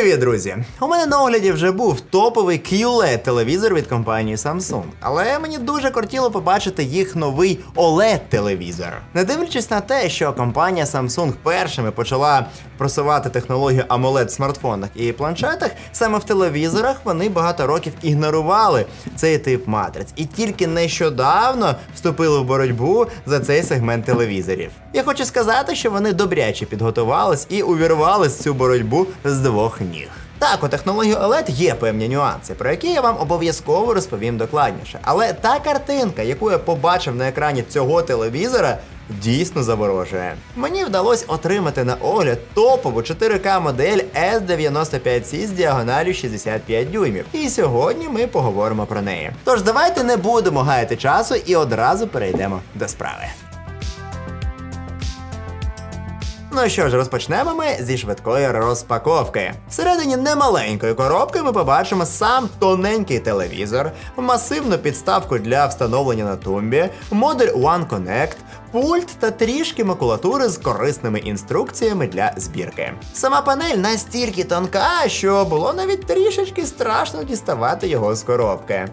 Привіт, друзі! У мене на огляді вже був топовий QLED телевізор від компанії Samsung, але мені дуже кортіло побачити їх новий oled телевізор. Не дивлячись на те, що компанія Samsung першими почала просувати технологію AMOLED в смартфонах і планшетах, саме в телевізорах вони багато років ігнорували цей тип матриць і тільки нещодавно вступили в боротьбу за цей сегмент телевізорів. Я хочу сказати, що вони добряче підготувались і увірвались в цю боротьбу з двох ніг. Так, у технології OLED є певні нюанси, про які я вам обов'язково розповім докладніше. Але та картинка, яку я побачив на екрані цього телевізора, дійсно заворожує. Мені вдалося отримати на огляд топову 4К модель S95C з діагоналю 65 дюймів. І сьогодні ми поговоримо про неї. Тож давайте не будемо гаяти часу і одразу перейдемо до справи. Ну що ж, розпочнемо ми зі швидкої розпаковки. Всередині немаленької коробки ми побачимо сам тоненький телевізор, масивну підставку для встановлення на тумбі, модуль One Connect, пульт та трішки макулатури з корисними інструкціями для збірки. Сама панель настільки тонка, що було навіть трішечки страшно діставати його з коробки.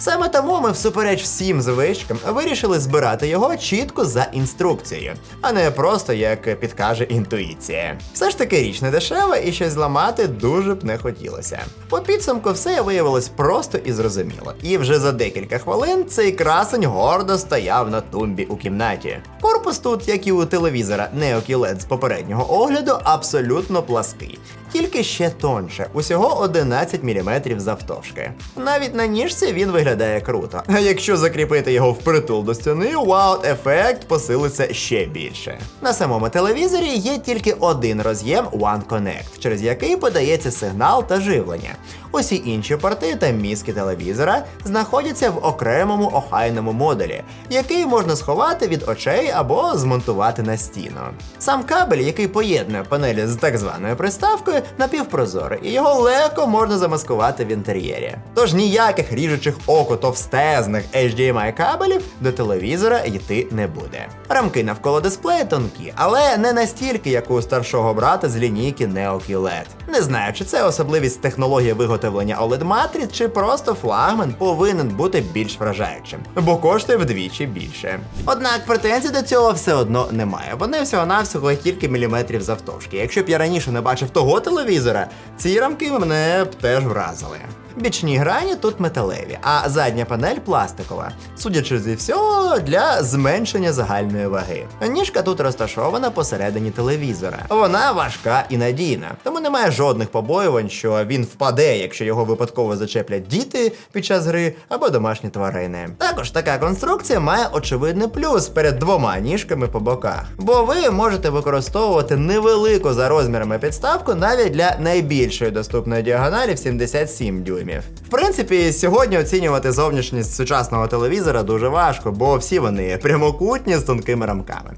Саме тому ми, всупереч всім звичкам, вирішили збирати його чітко за інструкцією, а не просто як підкаже інтуїція. Все ж таки річ не дешева і щось зламати дуже б не хотілося. По підсумку все виявилось просто і зрозуміло. І вже за декілька хвилин цей красень гордо стояв на тумбі у кімнаті. Корпус тут, як і у телевізора Neo з попереднього огляду, абсолютно плаский. Тільки ще тонше, усього 11 мм завтовшки. Навіть на ніжці він виглядає круто. А якщо закріпити його впритул до стіни, вау-ефект посилиться ще більше. На самому телевізорі є тільки один роз'єм One Connect, через який подається сигнал та живлення. Усі інші порти та мізки телевізора знаходяться в окремому охайному модулі, який можна сховати від очей або змонтувати на стіну. Сам кабель, який поєднує панелі з так званою приставкою, напівпрозорий, і його легко можна замаскувати в інтер'єрі. Тож ніяких ріжучих око товстезних HDMI кабелів до телевізора йти не буде. Рамки навколо дисплея тонкі, але не настільки, як у старшого брата з лінійки Neo QLED. Не знаю, чи це особливість технології виготовлення oled матриць, чи просто флагман повинен бути більш вражаючим, бо коштує вдвічі більше. Однак претензій до цього все одно немає. Вони всього-навсього кілька міліметрів завтовшки. Якщо б я раніше не бачив того телевізора, ці рамки мене б теж вразили. Бічні грані тут металеві, а задня панель пластикова, судячи зі всього, для зменшення загальної ваги. Ніжка тут розташована посередині телевізора. Вона важка і надійна, тому немає жодних побоювань, що він впаде, якщо його випадково зачеплять діти під час гри або домашні тварини. Також така конструкція має очевидний плюс перед двома ніжками по боках, бо ви можете використовувати невелику за розмірами підставку навіть для найбільшої доступної діагоналі в 77 дюймів фільмів. В принципі, сьогодні оцінювати зовнішність сучасного телевізора дуже важко, бо всі вони прямокутні з тонкими рамками.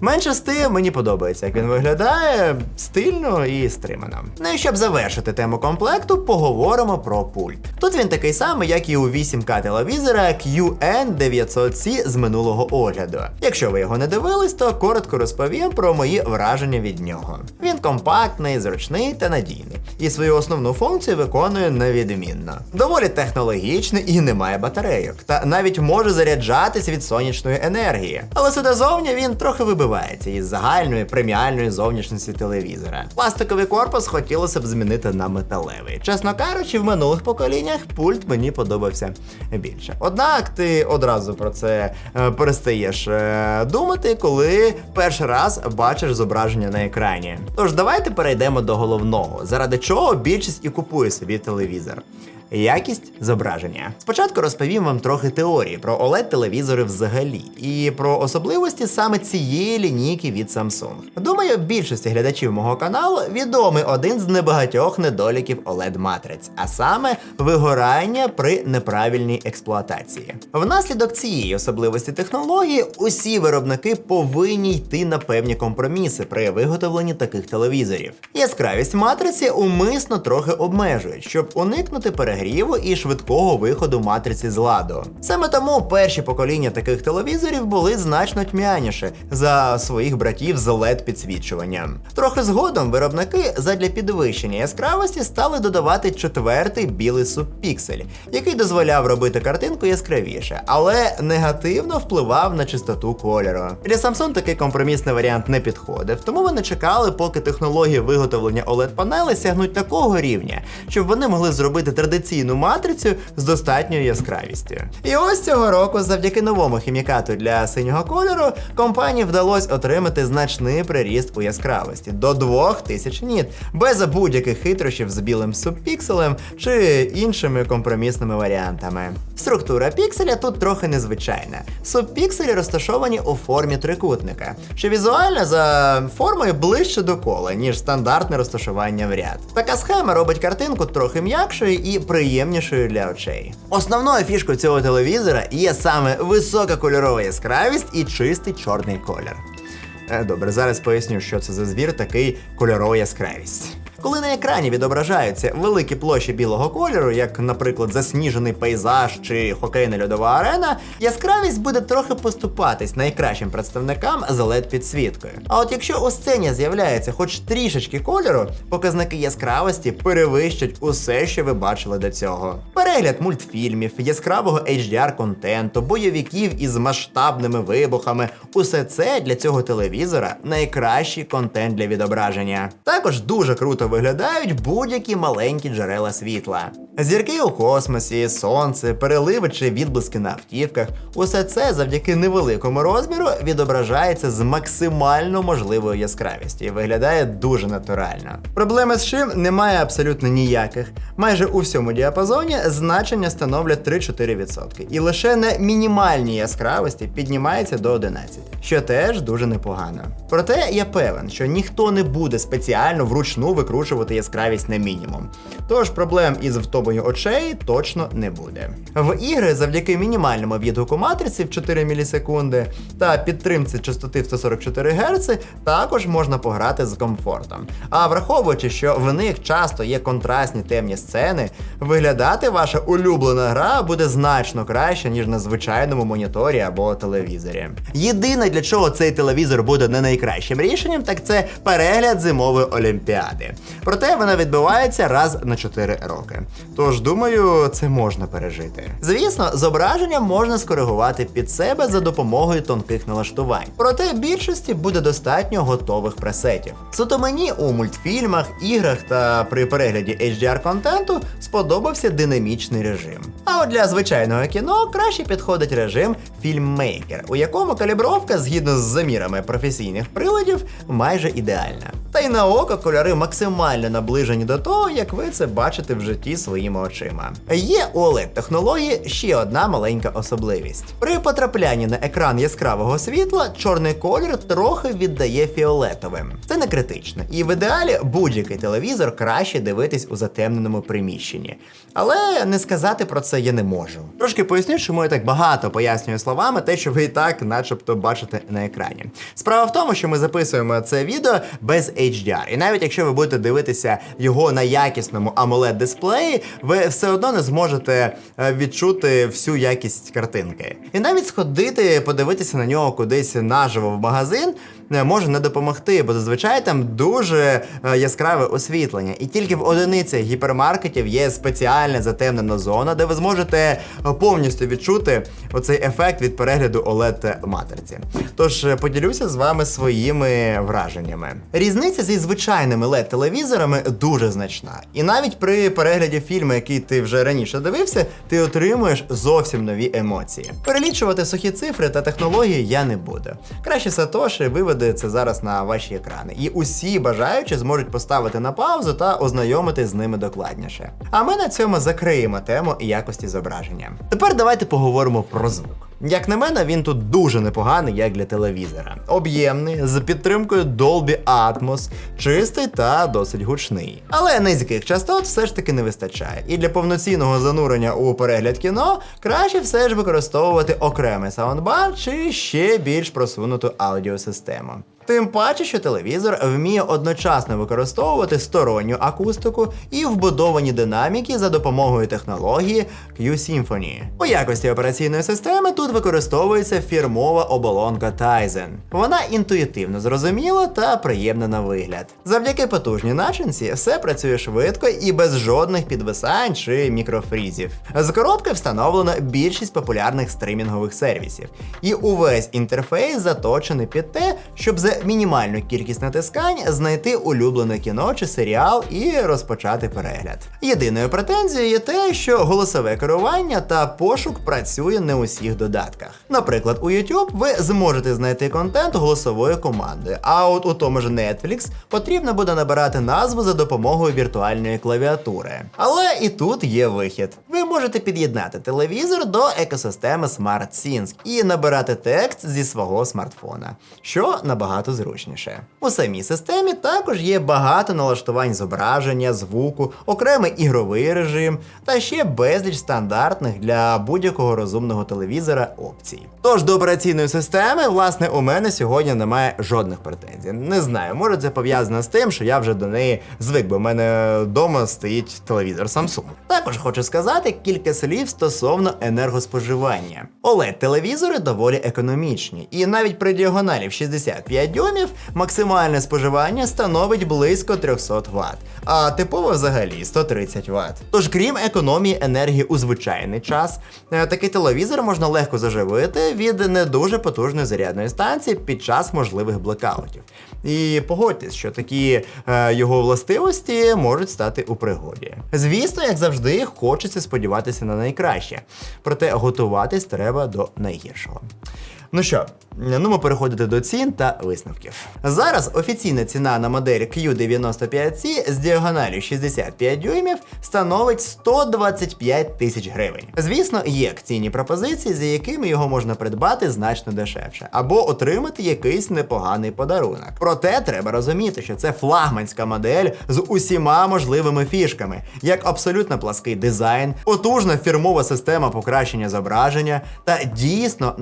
Менше з тим мені подобається, як він виглядає стильно і стримано. Ну і щоб завершити тему комплекту, поговоримо про пульт. Тут він такий самий, як і у 8К телевізора QN900C з минулого огляду. Якщо ви його не дивились, то коротко розповім про мої враження від нього. Він компактний, зручний та надійний, і свою основну функцію виконує невідмінно. Доволі технологічний і не має батарейок, та навіть може заряджатись від сонячної енергії. Але сюди зовні він трохи вибивається із загальної преміальної зовнішності телевізора. Пластиковий корпус хотілося б змінити на металевий. Чесно кажучи, в минулих поколіннях пульт мені подобався більше. Однак ти одразу про це е, перестаєш е, думати, коли перший раз бачиш зображення на екрані. Тож давайте перейдемо до головного, заради чого більшість і купує собі телевізор. Якість зображення. Спочатку розповім вам трохи теорії про oled телевізори взагалі і про особливості саме цієї лінійки від Samsung. Думаю, більшості глядачів мого каналу відомий один з небагатьох недоліків oled матриць, а саме вигорання при неправильній експлуатації. Внаслідок цієї особливості технології усі виробники повинні йти на певні компроміси при виготовленні таких телевізорів. Яскравість матриці умисно трохи обмежують, щоб уникнути перегріву нагріву і швидкого виходу матриці з ладу. Саме тому перші покоління таких телевізорів були значно тьмяніші за своїх братів з led підсвічуванням. Трохи згодом виробники задля підвищення яскравості стали додавати четвертий білий субпіксель, який дозволяв робити картинку яскравіше, але негативно впливав на чистоту кольору. Для Samsung такий компромісний варіант не підходив, тому вони чекали, поки технології виготовлення oled панелей сягнуть такого рівня, щоб вони могли зробити традиційну матрицю з достатньою яскравістю. І ось цього року, завдяки новому хімікату для синього кольору, компанії вдалося отримати значний приріст у яскравості до 2000 ніт, без будь-яких хитрощів з білим субпікселем чи іншими компромісними варіантами. Структура пікселя тут трохи незвичайна. Субпікселі розташовані у формі трикутника, що візуально за формою ближче до кола, ніж стандартне розташування в ряд. Така схема робить картинку трохи м'якшою і приємнішою для очей. Основною фішкою цього телевізора є саме висока кольорова яскравість і чистий чорний колір. Е, Добре, зараз поясню, що це за звір такий кольорова яскравість. Коли на екрані відображаються великі площі білого кольору, як, наприклад, засніжений пейзаж чи хокейна льодова арена, яскравість буде трохи поступатись найкращим представникам з led підсвіткою. А от якщо у сцені з'являється хоч трішечки кольору, показники яскравості перевищать усе, що ви бачили до цього. Перегляд мультфільмів, яскравого HDR контенту, бойовиків із масштабними вибухами усе це для цього телевізора найкращий контент для відображення. Також дуже круто виглядають будь-які маленькі джерела світла. Зірки у космосі, сонце, переливи чи відблиски на автівках усе це завдяки невеликому розміру відображається з максимально можливою яскравістю і виглядає дуже натурально. Проблеми з чим немає абсолютно ніяких. Майже у всьому діапазоні значення становлять 3-4%. І лише на мінімальній яскравості піднімається до 11, що теж дуже непогано. Проте я певен, що ніхто не буде спеціально вручну викручувати яскравість на мінімум. Тож проблем із втомою очей точно не буде. В ігри завдяки мінімальному відгуку матриці в 4 мілісекунди та підтримці частоти в 144 Гц також можна пограти з комфортом. А враховуючи, що в них часто є контрастні темні сцени, виглядати ваша улюблена гра буде значно краще, ніж на звичайному моніторі або телевізорі. Єдине, для чого цей телевізор буде не найкращим рішенням, так це перегляд зимової олімпіади. Проте вона відбувається раз на 4 роки. Тож думаю, це можна пережити. Звісно, зображення можна скоригувати під себе за допомогою тонких налаштувань. Проте більшості буде достатньо готових пресетів. Суто мені у мультфільмах, іграх та при перегляді HDR контенту сподобався динамічний режим. А от для звичайного кіно краще підходить режим фільммейкер, у якому калібровка згідно з замірами професійних приладів майже ідеальна. Та й на око кольори максимально наближені до того, як ви це бачите в житті своїми очима. Є у oled технології ще одна маленька особливість. При потраплянні на екран яскравого світла чорний колір трохи віддає фіолетовим. Це не критично, і в ідеалі будь-який телевізор краще дивитись у затемненому приміщенні. Але не сказати про це я не можу. Трошки поясню, чому я так багато пояснюю словами те, що ви і так, начебто, бачите на екрані. Справа в тому, що ми записуємо це відео без HDR. І навіть якщо ви будете дивитися його на якісному amoled дисплеї, ви все одно не зможете е, відчути всю якість картинки. І навіть сходити, подивитися на нього кудись наживо в магазин. Е, Може не допомогти, бо зазвичай там дуже е, яскраве освітлення, і тільки в одиницях гіпермаркетів є спеціальна затемнена зона, де ви зможете е, повністю відчути оцей ефект від перегляду oled матриці. Тож е, поділюся з вами своїми враженнями. Різниця зі звичайними led телевізорами дуже значна. І навіть при перегляді фільму, який ти вже раніше дивився, ти отримуєш зовсім нові емоції. Перелічувати сухі цифри та технології я не буду. Краще Сатоші виведе це зараз на ваші екрани, і усі бажаючі зможуть поставити на паузу та ознайомитись з ними докладніше. А ми на цьому закриємо тему якості зображення. Тепер давайте поговоримо про звук. Як на мене, він тут дуже непоганий, як для телевізора. Об'ємний, з підтримкою Dolby Atmos, чистий та досить гучний. Але низьких частот все ж таки не вистачає. І для повноцінного занурення у перегляд кіно краще все ж використовувати окремий саундбар чи ще більш просунуту аудіосистему. Тим паче, що телевізор вміє одночасно використовувати сторонню акустику і вбудовані динаміки за допомогою технології Q-Symphony. У якості операційної системи тут використовується фірмова оболонка Tizen. Вона інтуїтивно зрозуміла та приємна на вигляд. Завдяки потужній начинці все працює швидко і без жодних підвисань чи мікрофрізів. З коробки встановлено більшість популярних стримінгових сервісів, і увесь інтерфейс заточений під те, щоб за мінімальну кількість натискань знайти улюблене кіно чи серіал і розпочати перегляд. Єдиною претензією є те, що голосове керування та пошук працює не у всіх додатках. Наприклад, у YouTube ви зможете знайти контент голосовою командою, а от у тому ж Netflix потрібно буде набирати назву за допомогою віртуальної клавіатури. Але і тут є вихід. Ви можете під'єднати телевізор до екосистеми SmartSync і набирати текст зі свого смартфона, що набагато зручніше. У самій системі також є багато налаштувань зображення, звуку, окремий ігровий режим та ще безліч стандартних для будь-якого розумного телевізора опцій. Тож до операційної системи, власне, у мене сьогодні немає жодних претензій. Не знаю, може це пов'язано з тим, що я вже до неї звик, бо в мене вдома стоїть телевізор Samsung. Також хочу сказати кілька слів стосовно енергоспоживання. oled телевізори доволі економічні, і навіть при діагоналі в 65 дюймів максимальне споживання становить близько 300 Вт, а типово взагалі 130 Вт. Тож, крім економії енергії у звичайний час, е, такий телевізор можна легко заживити від не дуже потужної зарядної станції під час можливих блекаутів. І погодьтесь, що такі е, його властивості можуть стати у пригоді. Звісно, як завжди, хочеться сподіватися на найкраще, проте готуватись треба до найгіршого. Ну що, ну ми переходити до цін та висновків. Зараз офіційна ціна на модель Q95C з діагоналю 65 дюймів становить 125 тисяч гривень. Звісно, є акційні пропозиції, за якими його можна придбати значно дешевше, або отримати якийсь непоганий подарунок. Проте треба розуміти, що це флагманська модель з усіма можливими фішками, як абсолютно плаский дизайн, потужна фірмова система покращення зображення та дійсно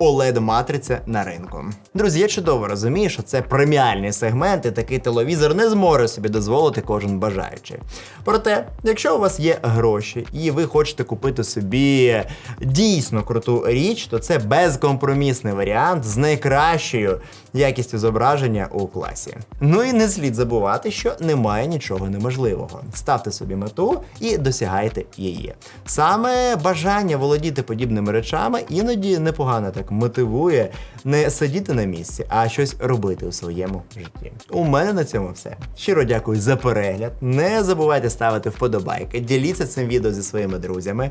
найкраща OLED-матриця на ринку. Друзі, я чудово розумію, що це преміальний сегмент, і такий телевізор не зможе собі дозволити кожен бажаючий. Проте, якщо у вас є гроші і ви хочете купити собі дійсно круту річ, то це безкомпромісний варіант з найкращою якістю зображення у класі. Ну і не слід забувати, що немає нічого неможливого. Ставте собі мету і досягайте її. Саме бажання володіти подібними речами іноді непогано мотивує не сидіти на місці, а щось робити у своєму житті. У мене на цьому все. Щиро дякую за перегляд. Не забувайте ставити вподобайки, діліться цим відео зі своїми друзями.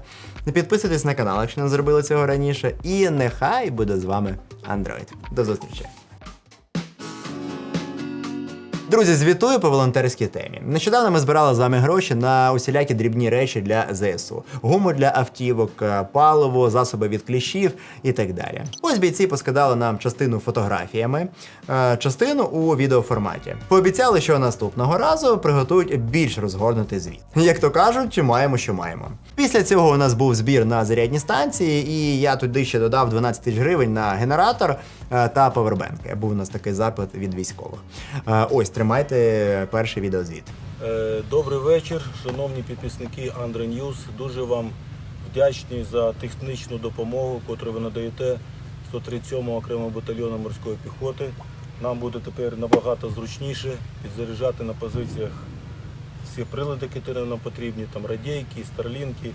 Підписуйтесь на канал, якщо не зробили цього раніше. І нехай буде з вами Android. До зустрічі! Друзі, звітую по волонтерській темі. Нещодавно ми збирали з вами гроші на усілякі дрібні речі для ЗСУ: гуму для автівок, е, паливо, засоби від кліщів і так далі. Ось бійці поскидали нам частину фотографіями, е, частину у відеоформаті. Пообіцяли, що наступного разу приготують більш розгорнутий звіт. Як то кажуть, чи маємо, що маємо. Після цього у нас був збір на зарядні станції, і я туди ще додав 12 тисяч гривень на генератор та павербенки. Був у нас такий запит від військових. Е, Ось тримайте перший відеозвіт. Е, Добрий вечір, шановні підписники Андре Ньюз. Дуже вам вдячні за технічну допомогу, яку ви надаєте 137 окремого батальйону морської піхоти. Нам буде тепер набагато зручніше підзаряджати на позиціях всі прилади, які нам потрібні, там радійки, старлінки,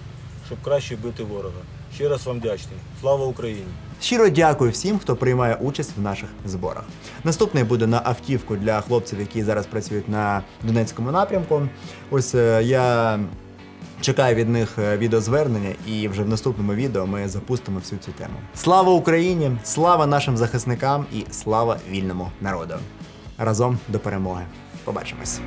щоб краще бити ворога. Ще раз вам вдячний. Слава Україні! Щиро дякую всім, хто приймає участь в наших зборах. Наступний буде на автівку для хлопців, які зараз працюють на Донецькому напрямку. Ось е, я чекаю від них е, відеозвернення, і вже в наступному відео ми запустимо всю цю тему. Слава Україні! Слава нашим захисникам і слава вільному народу! Разом до перемоги! Побачимось!